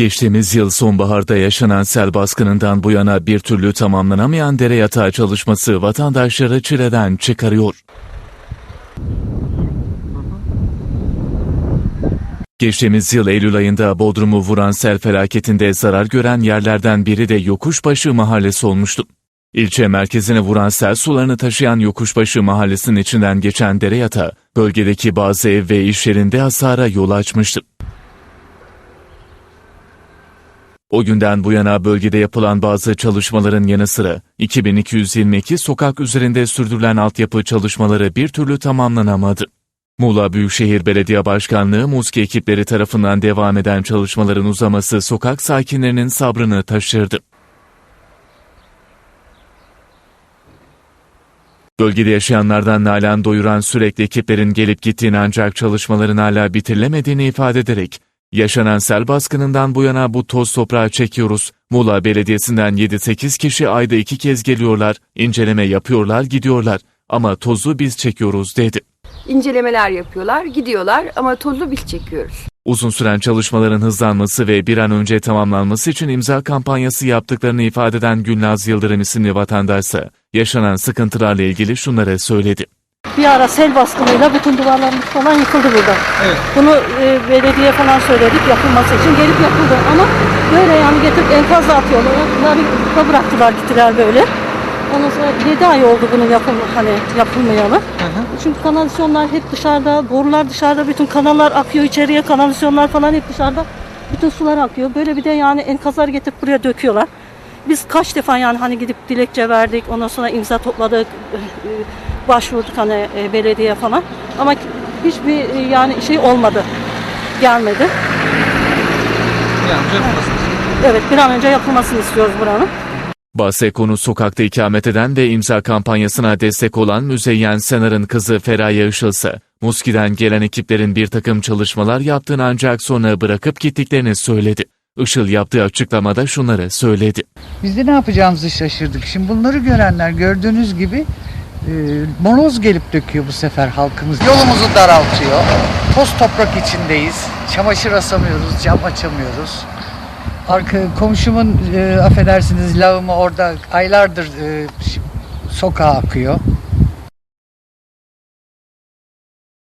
Geçtiğimiz yıl sonbaharda yaşanan sel baskınından bu yana bir türlü tamamlanamayan dere yatağı çalışması vatandaşları çileden çıkarıyor. Geçtiğimiz yıl Eylül ayında Bodrum'u vuran sel felaketinde zarar gören yerlerden biri de Yokuşbaşı mahallesi olmuştu. İlçe merkezine vuran sel sularını taşıyan Yokuşbaşı mahallesinin içinden geçen dere yatağı, bölgedeki bazı ev ve iş yerinde hasara yol açmıştı. O günden bu yana bölgede yapılan bazı çalışmaların yanı sıra 2222 sokak üzerinde sürdürülen altyapı çalışmaları bir türlü tamamlanamadı. Muğla Büyükşehir Belediye Başkanlığı MUSKİ ekipleri tarafından devam eden çalışmaların uzaması sokak sakinlerinin sabrını taşırdı. Bölgede yaşayanlardan Nalan doyuran sürekli ekiplerin gelip gittiğini ancak çalışmaların hala bitirilemediğini ifade ederek, yaşanan sel baskınından bu yana bu toz toprağı çekiyoruz. Muğla Belediyesi'nden 7-8 kişi ayda iki kez geliyorlar, inceleme yapıyorlar, gidiyorlar. Ama tozu biz çekiyoruz dedi. incelemeler yapıyorlar, gidiyorlar ama tozu biz çekiyoruz. Uzun süren çalışmaların hızlanması ve bir an önce tamamlanması için imza kampanyası yaptıklarını ifade eden Gülnaz Yıldırım isimli vatandaşsa yaşanan sıkıntılarla ilgili şunları söyledi. Bir ara sel baskınıyla bütün duvarlarımız falan yıkıldı burada. Bunu e, belediye falan söyledik yapılması için gelip yapıldı ama böyle yani getirip enkazla atıyorlar. Bunları da bıraktılar gittiler böyle. Ondan sonra 7 ay oldu bunun yapım, hani yapılmayalı. Çünkü kanalizasyonlar hep dışarıda, borular dışarıda, bütün kanallar akıyor içeriye, kanalizasyonlar falan hep dışarıda. Bütün sular akıyor. Böyle bir de yani enkazlar getirip buraya döküyorlar. Biz kaç defa yani hani gidip dilekçe verdik, ondan sonra imza topladık, e, başvurduk hani e, belediye falan. Ama hiçbir e, yani şey olmadı, gelmedi. Evet bir an önce yapılmasını istiyoruz buranın. Bahse konu sokakta ikamet eden ve imza kampanyasına destek olan Müzeyyen Senar'ın kızı Feraye Işılsa, Muski'den gelen ekiplerin bir takım çalışmalar yaptığını ancak sonra bırakıp gittiklerini söyledi. Işıl yaptığı açıklamada şunları söyledi. Biz de ne yapacağımızı şaşırdık. Şimdi bunları görenler gördüğünüz gibi e, moroz gelip döküyor bu sefer halkımız. Yolumuzu daraltıyor. Toz toprak içindeyiz. Çamaşır asamıyoruz, cam açamıyoruz. Arka komşumun e, affedersiniz lağımı orada aylardır e, sokağa akıyor.